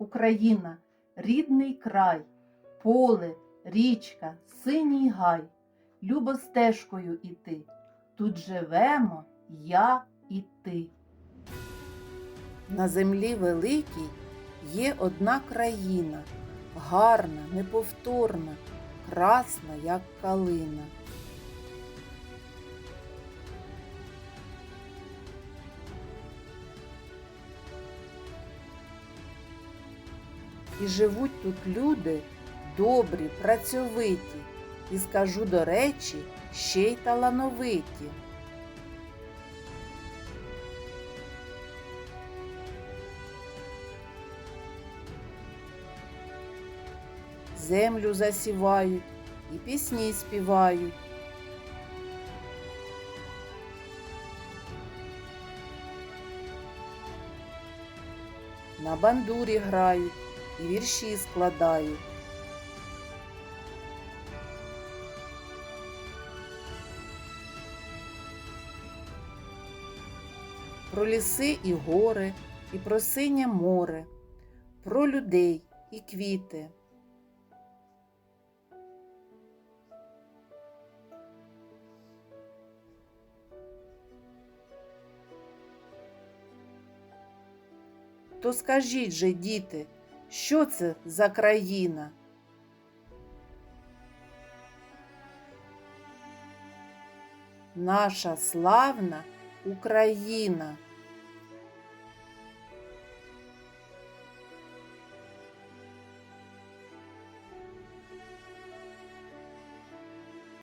Україна, рідний край, поле, річка, синій гай, любо стежкою іти. Тут живемо я і ти. На землі великій є одна країна, гарна, неповторна, красна, як калина. І живуть тут люди добрі, працьовиті, і скажу до речі, ще й талановиті. Землю засівають і пісні співають. На бандурі грають і вірші складають. Про ліси і гори, і про синє море, про людей і квіти. То скажіть же, діти, що це за країна? Наша славна Україна.